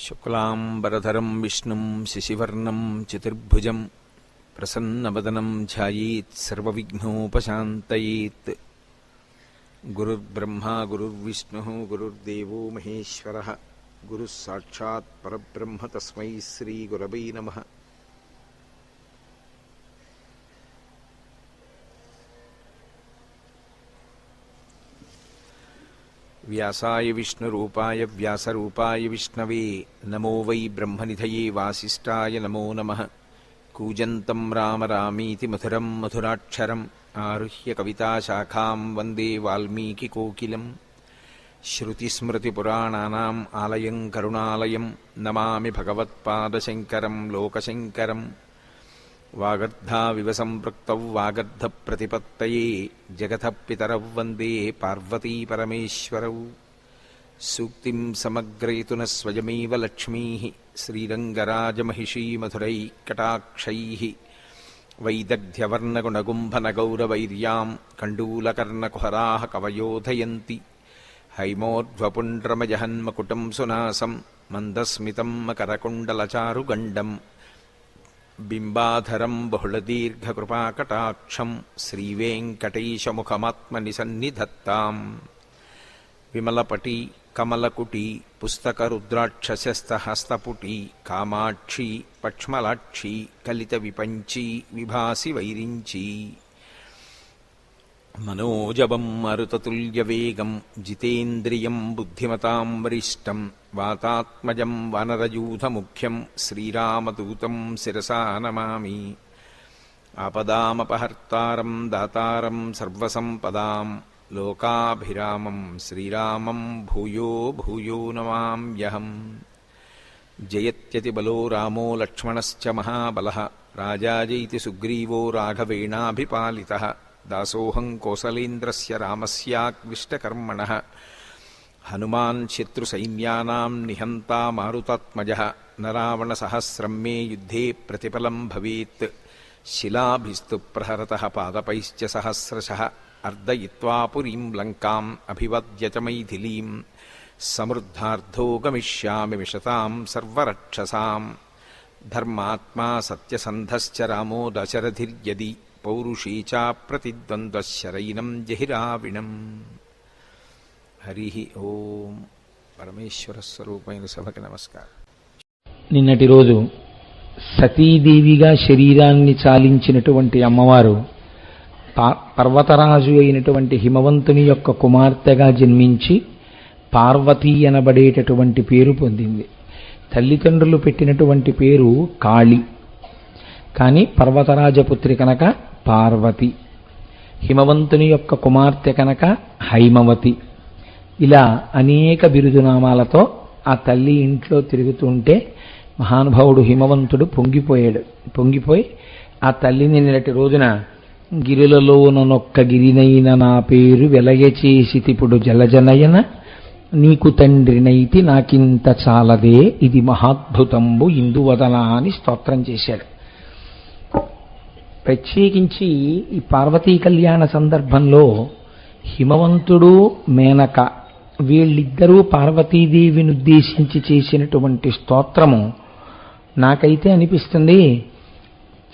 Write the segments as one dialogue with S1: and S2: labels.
S1: शुक्लाम्बरधरं विष्णुं शिशिवर्णं चतुर्भुजं प्रसन्नवदनं ध्यायेत् सर्वविघ्नोपशान्तयेत् गुरुर्ब्रह्मा गुरुर्विष्णुः गुरुर्देवो महेश्वरः गुरुः साक्षात् परब्रह्म तस्मै श्रीगुरवै नमः వ్యాసాయ విష్ణురూపాయ వ్యాసరూపాయ విష్ణవే నమో వై బ్రహ్మనిధయే వాసిష్టాయ నమో నమ కూజంతం రామ రామీతి మధురం మధురాక్షరం ఆరుహ్య కవితాశాఖాం వందే వాల్మీకి వాల్మీకికోకిలం श्रुतिस्मृतिपुराणानाम् ఆలయం కరుణాలయం నమామి భగవత్పాదశంకరం లోకశంకరం వాగర్ధావివ సంపృక్తౌ వాగర్ధప్రతిపత్తయే జగత పితరౌ వందే పార్వతీ పార్వతీపరమేశ్వరౌ సూక్తి సమగ్రయతున స్వయమేవ లక్ష్మీ శ్రీరంగరాజమహిషీమధురై కటాక్షై వైదగ్ధ్యవర్ణగుణగుంభనగౌరవైర్యాం కండూలకర్ణకుహరా కవయోధయంతి హైమోర్ధ్వపుండ్రమజహన్మకుటం సునాసం మందస్మితం మకరకుండలచారుగండం బింబాధరం బహుళదీర్ఘకృపాకటాక్షం శ్రీవేంకటేశముఖమాత్మనిసన్నిధత్తాం విమలపటి కమలకుటి పుస్తకరుద్రాక్షస్యస్తహస్తపుటి కామాక్షి పక్ష్మలాక్షి కలిత విపంచీ విభాసి వైరించీ మనోజవం మరుతతుల్యవేగం జితేంద్రియం బుద్ధిమతాం వరిష్టం వాతాత్మజం వనరయూధముఖ్యం శ్రీరామదూతం శిరసా నమామి ఆపదామపహర్తారం దాతారం సర్వసంపదాం లోకాభిరామం శ్రీరామం భూయో భూయో నమామ్యహం జయత్యతిబలో రామో లక్ష్మణశ్చ మహాబల రాజాజైతి సుగ్రీవో రాఘవేణాభిపాలితః दासोऽहं कोसलेन्द्रस्य रामस्याग्विष्टकर्मणः हनुमान् शत्रुसैन्यानां निहन्ता मारुतात्मजः न रावणसहस्रं मे युद्धे प्रतिफलं भवेत् शिलाभिस्तु प्रहरतः पादपैश्च सहस्रशः अर्दयित्वा पुरीं लङ्काम् अभिवद्य च मैथिलीं समृद्धार्थो गमिष्यामि विशतां सर्वरक्षसाम् धर्मात्मा सत्यसन्धश्च रामो दशरथिर्यदि పౌరుషేచా ప్రతిద్వంద్వశరైనం జహిరావిణం హరి ఓం పరమేశ్వర స్వరూపైన సభకి నమస్కారం
S2: నిన్నటి రోజు సతీదేవిగా శరీరాన్ని చాలించినటువంటి అమ్మవారు పర్వతరాజు అయినటువంటి హిమవంతుని యొక్క కుమార్తెగా జన్మించి పార్వతీ అనబడేటటువంటి పేరు పొందింది తల్లిదండ్రులు పెట్టినటువంటి పేరు కాళి కానీ పర్వతరాజపుత్రి కనుక పార్వతి హిమవంతుని యొక్క కుమార్తె కనుక హైమవతి ఇలా అనేక బిరుదునామాలతో ఆ తల్లి ఇంట్లో తిరుగుతుంటే మహానుభావుడు హిమవంతుడు పొంగిపోయాడు పొంగిపోయి ఆ తల్లిని నిన్నటి రోజున గిరులలోనొక్క గిరినైన నా పేరు వెలయచేసితిపుడు జలజనయన నీకు తండ్రినైతి నాకింత చాలదే ఇది మహాద్భుతంబు ఇందువదన అని స్తోత్రం చేశాడు ప్రత్యేకించి ఈ పార్వతీ కళ్యాణ సందర్భంలో హిమవంతుడు మేనక వీళ్ళిద్దరూ పార్వతీదేవిని ఉద్దేశించి చేసినటువంటి స్తోత్రము నాకైతే అనిపిస్తుంది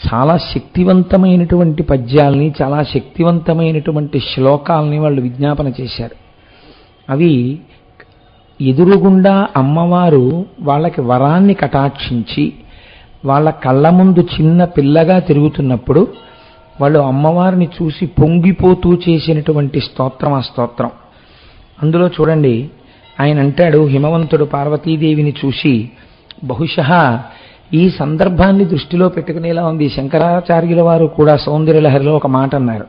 S2: చాలా శక్తివంతమైనటువంటి పద్యాల్ని చాలా శక్తివంతమైనటువంటి శ్లోకాలని వాళ్ళు విజ్ఞాపన చేశారు అవి ఎదురుగుండా అమ్మవారు వాళ్ళకి వరాన్ని కటాక్షించి వాళ్ళ కళ్ళ ముందు చిన్న పిల్లగా తిరుగుతున్నప్పుడు వాళ్ళు అమ్మవారిని చూసి పొంగిపోతూ చేసినటువంటి స్తోత్రం ఆ స్తోత్రం అందులో చూడండి ఆయన అంటాడు హిమవంతుడు పార్వతీదేవిని చూసి బహుశ ఈ సందర్భాన్ని దృష్టిలో పెట్టుకునేలా ఉంది శంకరాచార్యుల వారు కూడా సౌందర్యలహరిలో ఒక మాట అన్నారు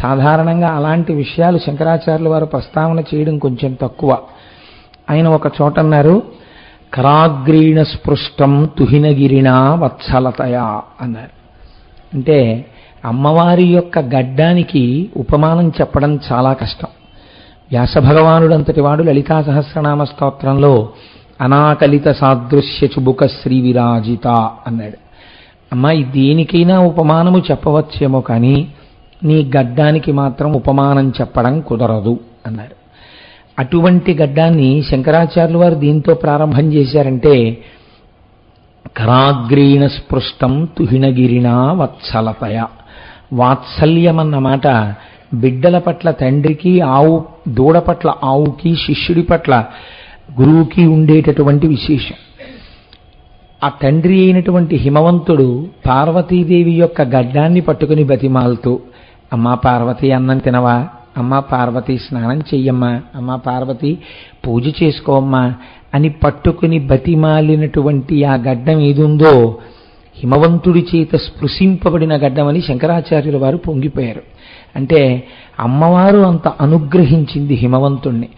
S2: సాధారణంగా అలాంటి విషయాలు శంకరాచార్యుల వారు ప్రస్తావన చేయడం కొంచెం తక్కువ ఆయన ఒక చోట అన్నారు కరాగ్రీణ స్పృష్టం తుహినగిరినా వత్సలతయా అన్నారు అంటే అమ్మవారి యొక్క గడ్డానికి ఉపమానం చెప్పడం చాలా కష్టం వ్యాసభగవానుడంతటి వాడు లలితా సహస్రనామ స్తోత్రంలో అనాకలిత సాదృశ్య చుబుక శ్రీ విరాజిత అన్నాడు అమ్మాయి దేనికైనా ఉపమానము చెప్పవచ్చేమో కానీ నీ గడ్డానికి మాత్రం ఉపమానం చెప్పడం కుదరదు అన్నారు అటువంటి గడ్డాన్ని శంకరాచార్యులు వారు దీంతో ప్రారంభం చేశారంటే కరాగ్రీణ స్పృష్టం తుహిణగిరినా వత్సలతయ వాత్సల్యం అన్నమాట బిడ్డల పట్ల తండ్రికి ఆవు దూడ పట్ల ఆవుకి శిష్యుడి పట్ల గురువుకి ఉండేటటువంటి విశేషం ఆ తండ్రి అయినటువంటి హిమవంతుడు పార్వతీదేవి యొక్క గడ్డాన్ని పట్టుకుని బతిమాలుతూ అమ్మా పార్వతీ అన్నం తినవా అమ్మ పార్వతి స్నానం చెయ్యమ్మా అమ్మ పార్వతి పూజ చేసుకోమ్మా అని పట్టుకుని బతిమాలినటువంటి ఆ గడ్డం ఏదుందో హిమవంతుడి చేత స్పృశింపబడిన గడ్డమని శంకరాచార్యుల వారు పొంగిపోయారు అంటే అమ్మవారు అంత అనుగ్రహించింది హిమవంతుణ్ణి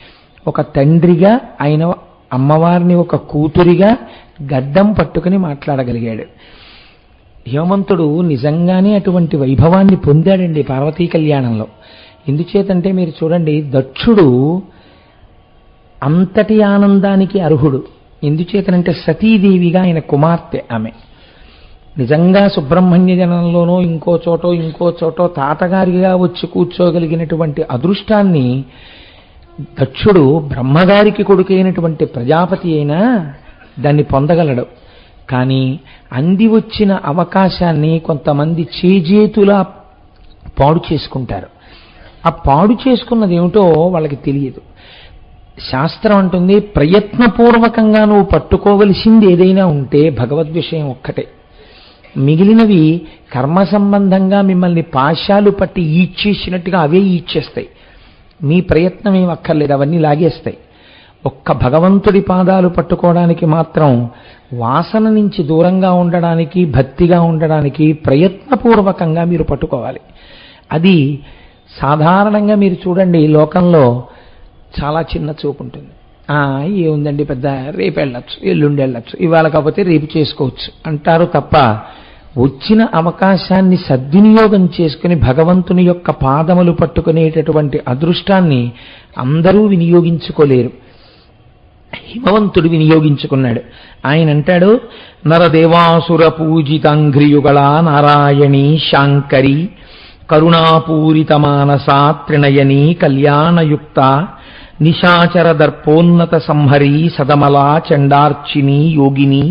S2: ఒక తండ్రిగా ఆయన అమ్మవారిని ఒక కూతురిగా గడ్డం పట్టుకుని మాట్లాడగలిగాడు హిమవంతుడు నిజంగానే అటువంటి వైభవాన్ని పొందాడండి పార్వతీ కళ్యాణంలో ఎందుచేతంటే మీరు చూడండి దక్షుడు అంతటి ఆనందానికి అర్హుడు ఎందుచేతనంటే సతీదేవిగా ఆయన కుమార్తె ఆమె నిజంగా సుబ్రహ్మణ్య జనంలోనో ఇంకో చోటో ఇంకో చోటో తాతగారిగా వచ్చి కూర్చోగలిగినటువంటి అదృష్టాన్ని దక్షుడు బ్రహ్మగారికి కొడుకైనటువంటి ప్రజాపతి అయినా దాన్ని పొందగలడు కానీ అంది వచ్చిన అవకాశాన్ని కొంతమంది చేజేతులా పాడు చేసుకుంటారు ఆ పాడు చేసుకున్నది ఏమిటో వాళ్ళకి తెలియదు శాస్త్రం అంటుంది ప్రయత్నపూర్వకంగా నువ్వు పట్టుకోవలసింది ఏదైనా ఉంటే భగవద్ విషయం ఒక్కటే మిగిలినవి కర్మ సంబంధంగా మిమ్మల్ని పాశాలు పట్టి ఈడ్చేసినట్టుగా అవే ఈడ్చేస్తాయి మీ ప్రయత్నం ఏం అక్కర్లేదు అవన్నీ లాగేస్తాయి ఒక్క భగవంతుడి పాదాలు పట్టుకోవడానికి మాత్రం వాసన నుంచి దూరంగా ఉండడానికి భక్తిగా ఉండడానికి ప్రయత్నపూర్వకంగా మీరు పట్టుకోవాలి అది సాధారణంగా మీరు చూడండి లోకంలో చాలా చిన్న చూపు ఉంటుంది ఏముందండి పెద్ద రేపు వెళ్ళచ్చు ఎల్లుండి వెళ్ళచ్చు ఇవాళ కాకపోతే రేపు చేసుకోవచ్చు అంటారు తప్ప వచ్చిన అవకాశాన్ని సద్వినియోగం చేసుకుని భగవంతుని యొక్క పాదములు పట్టుకునేటటువంటి అదృష్టాన్ని అందరూ వినియోగించుకోలేరు హిమవంతుడు వినియోగించుకున్నాడు ఆయన అంటాడు నరదేవాసుర పూజితంఘ్రియుగళ నారాయణి శాంకరి కరుణాపూరిత మానసా త్రినయనీ కళ్యాణయుక్త నిశాచర దర్పోన్నత సంహరీ సదమలా చండార్చిని యోగిని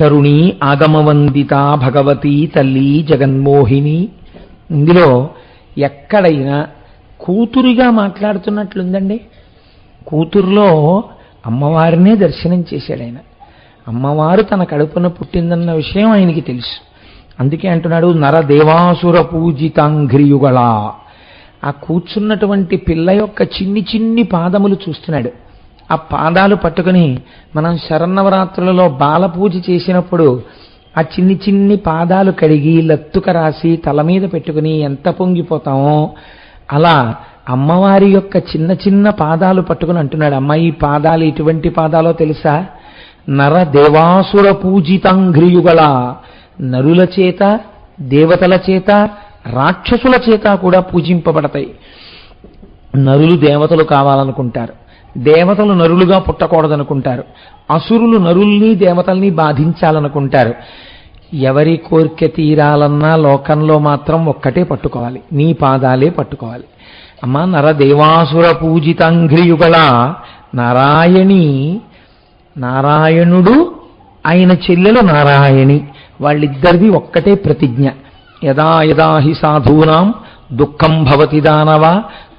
S2: తరుణి ఆగమవందిత భగవతి తల్లి జగన్మోహిని ఇందులో ఎక్కడైనా కూతురిగా మాట్లాడుతున్నట్లుందండి కూతురులో అమ్మవారినే దర్శనం చేశాడు ఆయన అమ్మవారు తన కడుపున పుట్టిందన్న విషయం ఆయనకి తెలుసు అందుకే అంటున్నాడు నరదేవాసుర పూజితాంఘ్రియుగళ ఆ కూర్చున్నటువంటి పిల్ల యొక్క చిన్ని చిన్ని పాదములు చూస్తున్నాడు ఆ పాదాలు పట్టుకుని మనం శరన్నవరాత్రులలో బాలపూజ చేసినప్పుడు ఆ చిన్ని చిన్ని పాదాలు కడిగి లత్తుక రాసి తల మీద పెట్టుకుని ఎంత పొంగిపోతామో అలా అమ్మవారి యొక్క చిన్న చిన్న పాదాలు పట్టుకుని అంటున్నాడు అమ్మాయి పాదాలు ఇటువంటి పాదాలో తెలుసా నరదేవాసుర దేవాసుర పూజితాంఘ్రియుగళ నరుల చేత దేవతల చేత రాక్షసుల చేత కూడా పూజింపబడతాయి నరులు దేవతలు కావాలనుకుంటారు దేవతలు నరులుగా పుట్టకూడదనుకుంటారు అసురులు నరుల్ని దేవతల్ని బాధించాలనుకుంటారు ఎవరి కోరిక తీరాలన్నా లోకంలో మాత్రం ఒక్కటే పట్టుకోవాలి నీ పాదాలే పట్టుకోవాలి అమ్మ నరదేవాసుర పూజితంఘ్రియుగల నారాయణి నారాయణుడు ఆయన చెల్లెలు నారాయణి వాళ్ళిద్దరిది ఒక్కటే ప్రతిజ్ఞ యదా యదా హి సాధూనాం దుఃఖం భవతి దానవ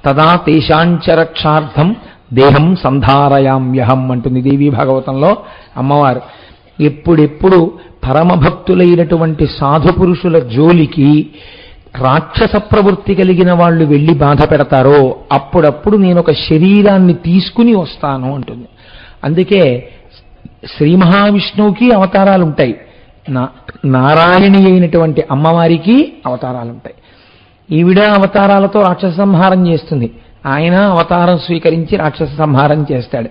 S2: తదా తేషాంచరక్షార్థం దేహం సంధారయామ్యహం అంటుంది దేవి భాగవతంలో అమ్మవారు ఎప్పుడెప్పుడు పరమభక్తులైనటువంటి సాధు పురుషుల జోలికి రాక్షస ప్రవృత్తి కలిగిన వాళ్ళు వెళ్ళి బాధ పెడతారో అప్పుడప్పుడు నేను ఒక శరీరాన్ని తీసుకుని వస్తాను అంటుంది అందుకే శ్రీ మహావిష్ణువుకి అవతారాలు ఉంటాయి నారాయణి అయినటువంటి అమ్మవారికి అవతారాలు ఉంటాయి ఈవిడ అవతారాలతో రాక్షస సంహారం చేస్తుంది ఆయన అవతారం స్వీకరించి రాక్షస సంహారం చేస్తాడు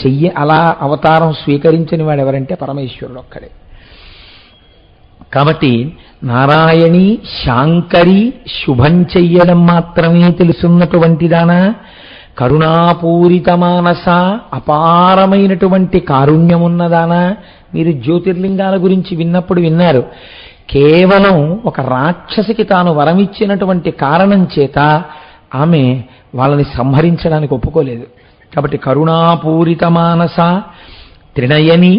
S2: చెయ్యి అలా అవతారం స్వీకరించని వాడు ఎవరంటే పరమేశ్వరుడు ఒక్కడే కాబట్టి నారాయణి శాంకరి శుభం చెయ్యడం మాత్రమే తెలుసున్నటువంటిదానా కరుణాపూరిత మానస అపారమైనటువంటి కారుణ్యమున్నదానా మీరు జ్యోతిర్లింగాల గురించి విన్నప్పుడు విన్నారు కేవలం ఒక రాక్షసికి తాను వరమిచ్చినటువంటి కారణం చేత ఆమె వాళ్ళని సంహరించడానికి ఒప్పుకోలేదు కాబట్టి కరుణాపూరిత మానస త్రినయని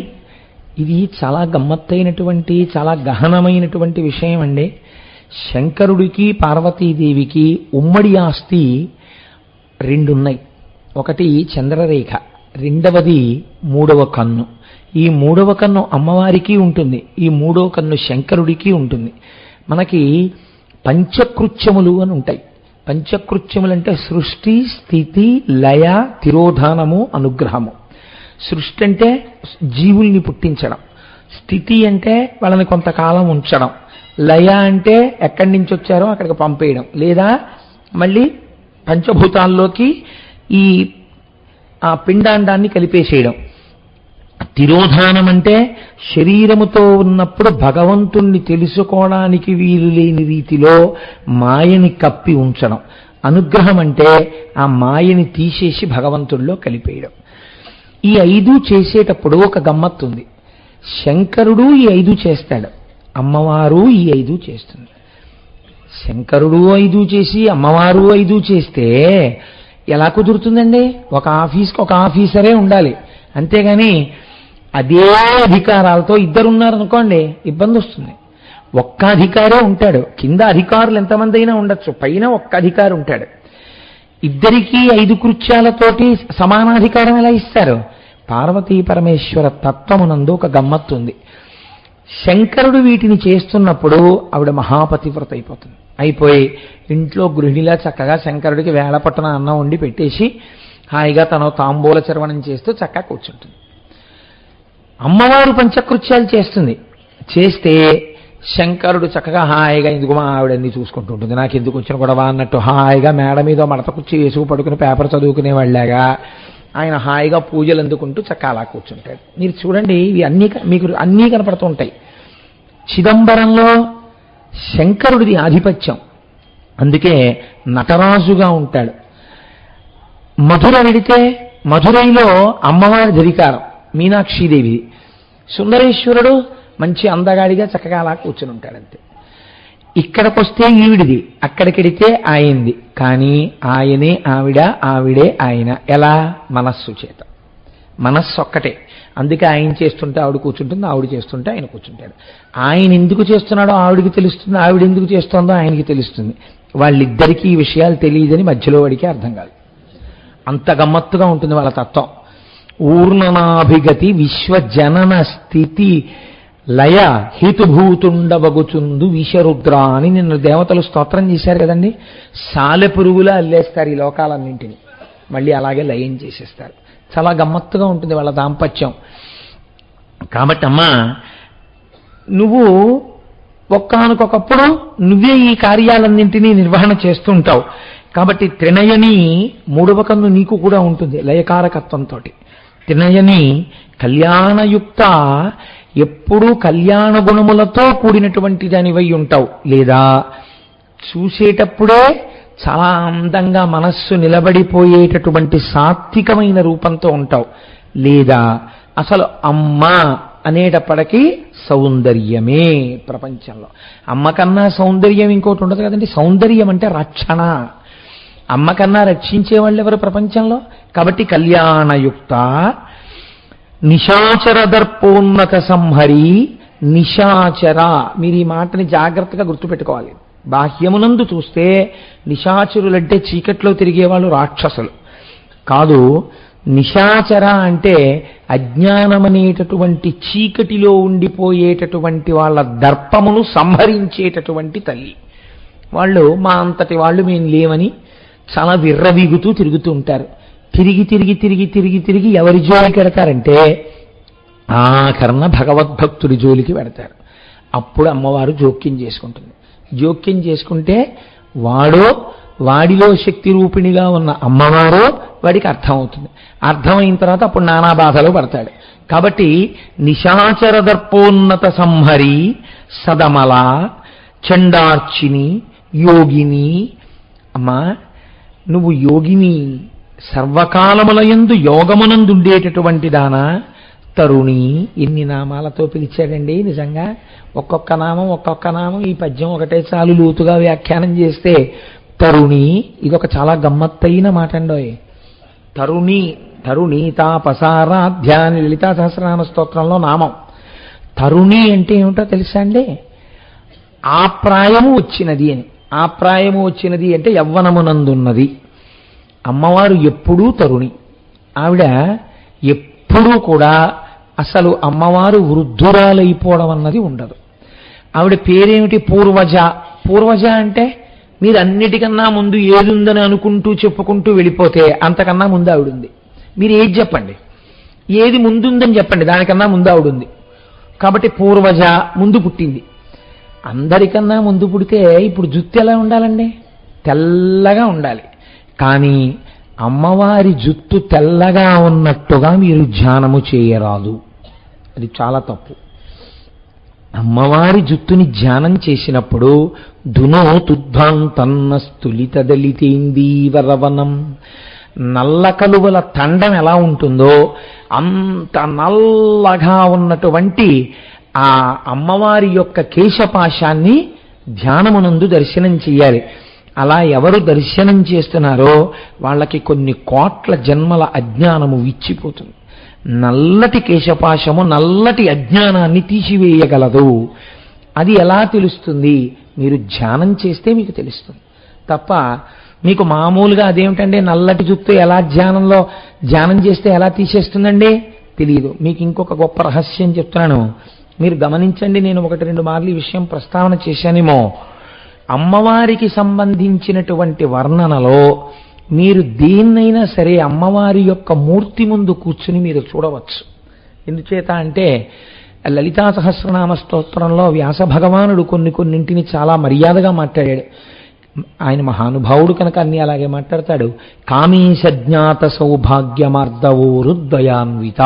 S2: ఇది చాలా గమ్మత్తైనటువంటి చాలా గహనమైనటువంటి విషయం అండి శంకరుడికి పార్వతీదేవికి ఉమ్మడి ఆస్తి రెండున్నాయి ఒకటి చంద్రరేఖ రెండవది మూడవ కన్ను ఈ మూడవ కన్ను అమ్మవారికి ఉంటుంది ఈ మూడవ కన్ను శంకరుడికి ఉంటుంది మనకి పంచకృత్యములు అని ఉంటాయి పంచకృత్యములంటే సృష్టి స్థితి లయ తిరోధానము అనుగ్రహము సృష్టి అంటే జీవుల్ని పుట్టించడం స్థితి అంటే వాళ్ళని కొంతకాలం ఉంచడం లయ అంటే ఎక్కడి నుంచి వచ్చారో అక్కడికి పంపేయడం లేదా మళ్ళీ పంచభూతాల్లోకి ఈ ఆ పిండాండాన్ని కలిపేసేయడం తిరోధానం అంటే శరీరముతో ఉన్నప్పుడు భగవంతుణ్ణి తెలుసుకోవడానికి వీలు లేని రీతిలో మాయని కప్పి ఉంచడం అనుగ్రహం అంటే ఆ మాయని తీసేసి భగవంతుడిలో కలిపేయడం ఈ ఐదు చేసేటప్పుడు ఒక గమ్మత్తు ఉంది శంకరుడు ఈ ఐదు చేస్తాడు అమ్మవారు ఈ ఐదు చేస్తుంది శంకరుడు ఐదు చేసి అమ్మవారు ఐదు చేస్తే ఎలా కుదురుతుందండి ఒక ఆఫీస్కి ఒక ఆఫీసరే ఉండాలి అంతేగాని అదే అధికారాలతో ఉన్నారనుకోండి ఇబ్బంది వస్తుంది ఒక్క అధికారే ఉంటాడు కింద అధికారులు ఎంతమంది అయినా ఉండొచ్చు పైన ఒక్క అధికారి ఉంటాడు ఇద్దరికీ ఐదు కృత్యాలతోటి సమానాధికారం ఎలా ఇస్తారు పార్వతీ పరమేశ్వర తత్వమునందు ఒక గమ్మత్తు ఉంది శంకరుడు వీటిని చేస్తున్నప్పుడు ఆవిడ మహాపతివ్రత అయిపోతుంది అయిపోయి ఇంట్లో గృహిణిలా చక్కగా శంకరుడికి వేళపట్టన అన్నం వండి పెట్టేసి హాయిగా తను తాంబూల చర్వణం చేస్తూ చక్కగా కూర్చుంటుంది అమ్మవారు పంచకృత్యాలు చేస్తుంది చేస్తే శంకరుడు చక్కగా హాయిగా ఎందుకు మా ఆవిడన్ని చూసుకుంటూ ఉంటుంది నాకు ఎందుకు వచ్చిన గొడవ అన్నట్టు హాయిగా మేడ మీద మడత కుర్చీ వేసుకు పడుకుని పేపర్ వాళ్ళగా ఆయన హాయిగా పూజలు అందుకుంటూ చక్క అలా కూర్చుంటాడు మీరు చూడండి ఇవి అన్నీ మీకు అన్నీ కనపడుతూ ఉంటాయి చిదంబరంలో శంకరుడిది ఆధిపత్యం అందుకే నటరాజుగా ఉంటాడు మధుర విడితే మధురైలో అమ్మవారి ధరికారం మీనాక్షీదేవి సుందరేశ్వరుడు మంచి అందగాడిగా చక్కగా అలా కూర్చుని ఉంటాడంతే ఇక్కడికి ఈవిడిది అక్కడికెడితే ఆయనది కానీ ఆయనే ఆవిడ ఆవిడే ఆయన ఎలా మనస్సు చేత మనస్సు ఒక్కటే అందుకే ఆయన చేస్తుంటే ఆవిడ కూర్చుంటుంది ఆవిడ చేస్తుంటే ఆయన కూర్చుంటాడు ఆయన ఎందుకు చేస్తున్నాడో ఆవిడికి తెలుస్తుంది ఆవిడ ఎందుకు చేస్తుందో ఆయనకి తెలుస్తుంది వాళ్ళిద్దరికీ ఈ విషయాలు తెలియదని మధ్యలో వాడికి అర్థం కాదు అంత గమ్మత్తుగా ఉంటుంది వాళ్ళ తత్వం ఊర్ణనాభిగతి విశ్వజనన స్థితి లయ హితుభూతుండవగుచుందు విషరుద్ర అని నిన్న దేవతలు స్తోత్రం చేశారు కదండి సాలె పురుగులా అల్లేస్తారు ఈ లోకాలన్నింటినీ మళ్ళీ అలాగే లయం చేసేస్తారు చాలా గమ్మత్తుగా ఉంటుంది వాళ్ళ దాంపత్యం కాబట్టి అమ్మా నువ్వు ఒక్కనకొకప్పుడు నువ్వే ఈ కార్యాలన్నింటినీ నిర్వహణ చేస్తుంటావు కాబట్టి త్రినయని మూడవ కన్ను నీకు కూడా ఉంటుంది లయకారకత్వంతో త్రినయని కళ్యాణయుక్త ఎప్పుడూ కళ్యాణ గుణములతో కూడినటువంటి దానివై ఉంటావు లేదా చూసేటప్పుడే చాలా అందంగా మనస్సు నిలబడిపోయేటటువంటి సాత్వికమైన రూపంతో ఉంటావు లేదా అసలు అమ్మ అనేటప్పటికీ సౌందర్యమే ప్రపంచంలో అమ్మ కన్నా సౌందర్యం ఇంకోటి ఉండదు కదండి సౌందర్యం అంటే రక్షణ అమ్మ కన్నా రక్షించే వాళ్ళు ఎవరు ప్రపంచంలో కాబట్టి కళ్యాణయుక్త నిశాచర దర్పోన్నత సంహరి నిశాచర మీరు ఈ మాటని జాగ్రత్తగా గుర్తుపెట్టుకోవాలి బాహ్యమునందు చూస్తే నిశాచరులంటే చీకట్లో తిరిగేవాళ్ళు రాక్షసులు కాదు నిశాచర అంటే అజ్ఞానమనేటటువంటి చీకటిలో ఉండిపోయేటటువంటి వాళ్ళ దర్పమును సంహరించేటటువంటి తల్లి వాళ్ళు మా అంతటి వాళ్ళు మేము లేవని చాలా విర్రవీగుతూ తిరుగుతూ ఉంటారు తిరిగి తిరిగి తిరిగి తిరిగి తిరిగి ఎవరి జోలికి వెడతారంటే ఆఖరణ భగవద్భక్తుడి జోలికి వెడతారు అప్పుడు అమ్మవారు జోక్యం చేసుకుంటుంది జోక్యం చేసుకుంటే వాడో వాడిలో శక్తి రూపిణిగా ఉన్న అమ్మవారో వాడికి అర్థమవుతుంది అర్థమైన తర్వాత అప్పుడు నానా బాధలు పడతాడు కాబట్టి నిశాచర దర్పోన్నత సంహరి సదమల చండార్చిని యోగిని అమ్మా నువ్వు యోగిని సర్వకాలములయందు యోగమునందుండేటటువంటి దానా తరుణి ఎన్ని నామాలతో పిలిచాడండి నిజంగా ఒక్కొక్క నామం ఒక్కొక్క నామం ఈ పద్యం ఒకటే చాలు లోతుగా వ్యాఖ్యానం చేస్తే తరుణి ఇదొక చాలా గమ్మత్తైన మాట అండి తరుణి తరుణి తాపసారాధ్యాని అని లలితా సహస్రనామ స్తోత్రంలో నామం తరుణి అంటే ఏమిటో తెలుసా అండి ఆ ప్రాయము వచ్చినది అని ఆ ప్రాయము వచ్చినది అంటే యవ్వనమునందున్నది అమ్మవారు ఎప్పుడూ తరుణి ఆవిడ ఎప్పుడు ఎప్పుడూ కూడా అసలు అమ్మవారు వృద్ధురాలైపోవడం అన్నది ఉండదు ఆవిడ పేరేమిటి పూర్వజ పూర్వజ అంటే మీరు అన్నిటికన్నా ముందు ఏదుందని అనుకుంటూ చెప్పుకుంటూ వెళ్ళిపోతే అంతకన్నా ముందు ఆవిడుంది మీరు ఏది చెప్పండి ఏది ముందుందని చెప్పండి దానికన్నా ముందు ఆవిడుంది కాబట్టి పూర్వజ ముందు పుట్టింది అందరికన్నా ముందు పుడితే ఇప్పుడు జుత్తు ఎలా ఉండాలండి తెల్లగా ఉండాలి కానీ అమ్మవారి జుత్తు తెల్లగా ఉన్నట్టుగా మీరు ధ్యానము చేయరాదు అది చాలా తప్పు అమ్మవారి జుత్తుని ధ్యానం చేసినప్పుడు దునో దునోతుద్భాంతన్న స్థులితదలితేందీవరవనం నల్ల కలువల తండం ఎలా ఉంటుందో అంత నల్లగా ఉన్నటువంటి ఆ అమ్మవారి యొక్క కేశపాశాన్ని ధ్యానమునందు దర్శనం చేయాలి అలా ఎవరు దర్శనం చేస్తున్నారో వాళ్ళకి కొన్ని కోట్ల జన్మల అజ్ఞానము విచ్చిపోతుంది నల్లటి కేశపాశము నల్లటి అజ్ఞానాన్ని తీసివేయగలదు అది ఎలా తెలుస్తుంది మీరు ధ్యానం చేస్తే మీకు తెలుస్తుంది తప్ప మీకు మామూలుగా అదేమిటంటే నల్లటి జుత్తు ఎలా ధ్యానంలో ధ్యానం చేస్తే ఎలా తీసేస్తుందండి తెలియదు మీకు ఇంకొక గొప్ప రహస్యం చెప్తున్నాను మీరు గమనించండి నేను ఒకటి రెండు మార్లు ఈ విషయం ప్రస్తావన చేశానేమో అమ్మవారికి సంబంధించినటువంటి వర్ణనలో మీరు దేన్నైనా సరే అమ్మవారి యొక్క మూర్తి ముందు కూర్చుని మీరు చూడవచ్చు ఎందుచేత అంటే లలితా సహస్రనామ స్తోత్రంలో వ్యాస భగవానుడు కొన్ని కొన్నింటిని చాలా మర్యాదగా మాట్లాడాడు ఆయన మహానుభావుడు కనుక అన్ని అలాగే మాట్లాడతాడు కామేశజ్ఞాత సౌభాగ్యమార్దవో హృదయాన్విత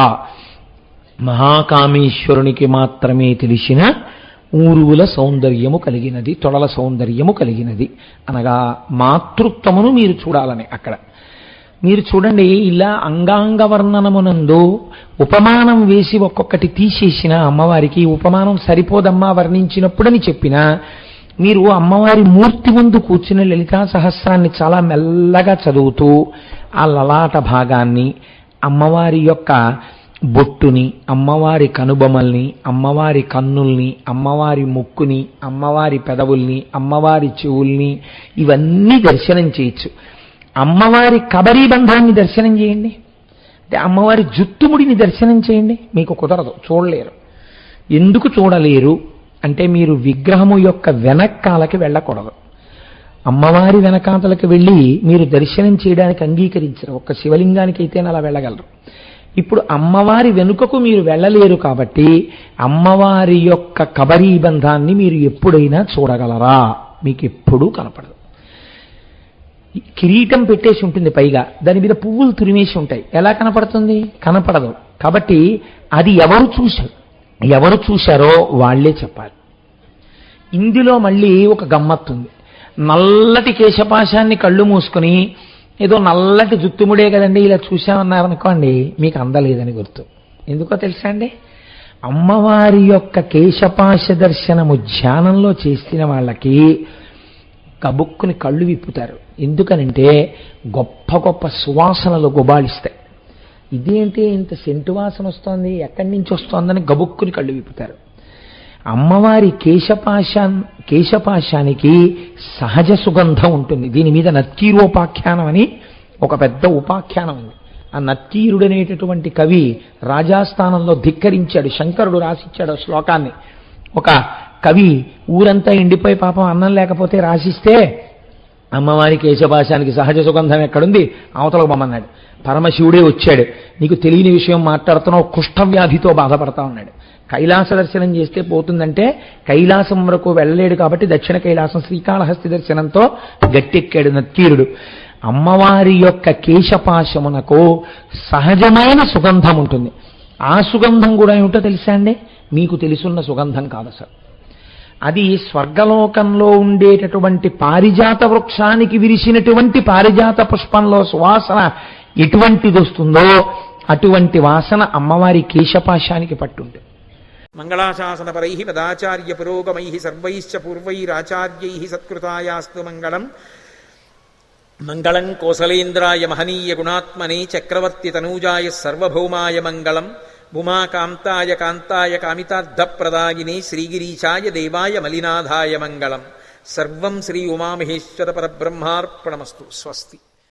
S2: మహాకామేశ్వరునికి మాత్రమే తెలిసిన ఊరువుల సౌందర్యము కలిగినది తొడల సౌందర్యము కలిగినది అనగా మాతృత్వమును మీరు చూడాలని అక్కడ మీరు చూడండి ఇలా అంగాంగ వర్ణనమునందు ఉపమానం వేసి ఒక్కొక్కటి తీసేసిన అమ్మవారికి ఉపమానం సరిపోదమ్మా వర్ణించినప్పుడని చెప్పినా మీరు అమ్మవారి మూర్తి ముందు కూర్చుని లలితా సహస్రాన్ని చాలా మెల్లగా చదువుతూ ఆ లలాట భాగాన్ని అమ్మవారి యొక్క బొట్టుని అమ్మవారి కనుబొమల్ని అమ్మవారి కన్నుల్ని అమ్మవారి ముక్కుని అమ్మవారి పెదవుల్ని అమ్మవారి చెవుల్ని ఇవన్నీ దర్శనం చేయొచ్చు అమ్మవారి కబరీబంధాన్ని దర్శనం చేయండి అంటే అమ్మవారి జుత్తుముడిని దర్శనం చేయండి మీకు కుదరదు చూడలేరు ఎందుకు చూడలేరు అంటే మీరు విగ్రహము యొక్క వెనక్కాలకి వెళ్ళకూడదు అమ్మవారి వెనకాతలకు వెళ్ళి మీరు దర్శనం చేయడానికి అంగీకరించరు ఒక్క శివలింగానికి అయితే అలా వెళ్ళగలరు ఇప్పుడు అమ్మవారి వెనుకకు మీరు వెళ్ళలేరు కాబట్టి అమ్మవారి యొక్క కబరీబంధాన్ని మీరు ఎప్పుడైనా చూడగలరా మీకు ఎప్పుడూ కనపడదు కిరీటం పెట్టేసి ఉంటుంది పైగా దాని మీద పువ్వులు తురిమేసి ఉంటాయి ఎలా కనపడుతుంది కనపడదు కాబట్టి అది ఎవరు చూశారు ఎవరు చూశారో వాళ్లే చెప్పాలి ఇందులో మళ్ళీ ఒక గమ్మత్తుంది నల్లటి కేశపాశాన్ని కళ్ళు మూసుకొని ఏదో నల్లటి జుత్తుముడే కదండి ఇలా చూశామన్నారనుకోండి మీకు అందలేదని గుర్తు ఎందుకో తెలుసా అండి అమ్మవారి యొక్క కేశపాశ దర్శనము ధ్యానంలో చేసిన వాళ్ళకి కబుక్కుని కళ్ళు విప్పుతారు ఎందుకనంటే గొప్ప గొప్ప సువాసనలు గుబాళిస్తాయి ఇదేంటి ఇంత సెంటు వాసన వస్తోంది ఎక్కడి నుంచి వస్తోందని గబుక్కుని కళ్ళు విప్పుతారు అమ్మవారి కేశపాశా కేశపాశానికి సహజ సుగంధం ఉంటుంది దీని మీద నత్కీరోపాఖ్యానం అని ఒక పెద్ద ఉపాఖ్యానం ఉంది ఆ నత్కీరుడనేటటువంటి కవి రాజాస్థానంలో ధిక్కరించాడు శంకరుడు రాసిచ్చాడు ఆ శ్లోకాన్ని ఒక కవి ఊరంతా ఎండిపోయి పాపం అన్నం లేకపోతే రాసిస్తే అమ్మవారి కేశభాషానికి సహజ సుగంధం ఎక్కడుంది అవతలకు బొమ్మన్నాడు పరమశివుడే వచ్చాడు నీకు తెలియని విషయం మాట్లాడుతున్నావు కుష్ఠవ్యాధితో బాధపడతా ఉన్నాడు కైలాస దర్శనం చేస్తే పోతుందంటే కైలాసం వరకు వెళ్ళలేడు కాబట్టి దక్షిణ కైలాసం శ్రీకాళహస్తి దర్శనంతో గట్టెక్కాడు నత్కీరుడు అమ్మవారి యొక్క కేశపాశమునకు సహజమైన సుగంధం ఉంటుంది ఆ సుగంధం కూడా ఏమిటో తెలుసా అండి మీకు తెలుసున్న సుగంధం కాదు సార్ అది స్వర్గలోకంలో ఉండేటటువంటి పారిజాత వృక్షానికి విరిసినటువంటి పారిజాత పుష్పంలో సువాసన ఎటువంటిది వస్తుందో అటువంటి వాసన అమ్మవారి కేశపాశానికి పట్టుంది
S3: మంగళాశాసనపరై మదాచార్య పురోగమై సర్వైశ్చ పూర్వైరాచార్యై సత్కృతాయాస్తు మంగళం మంగళం కోసలేంద్రాయ మహనీయ గుణాత్మనే చక్రవర్తి తనూజాయ సర్వభౌమాయ మంగళం భూమా కాంతాయ కాంతాయ కామితార్థప్రదాయినే శ్రీగిరీచాయ దేవాయ మలినాథాయ మంగళం సర్వం శ్రీ ఉమామహేశ్వర పరబ్రహ్మార్పణమస్తు స్వస్తి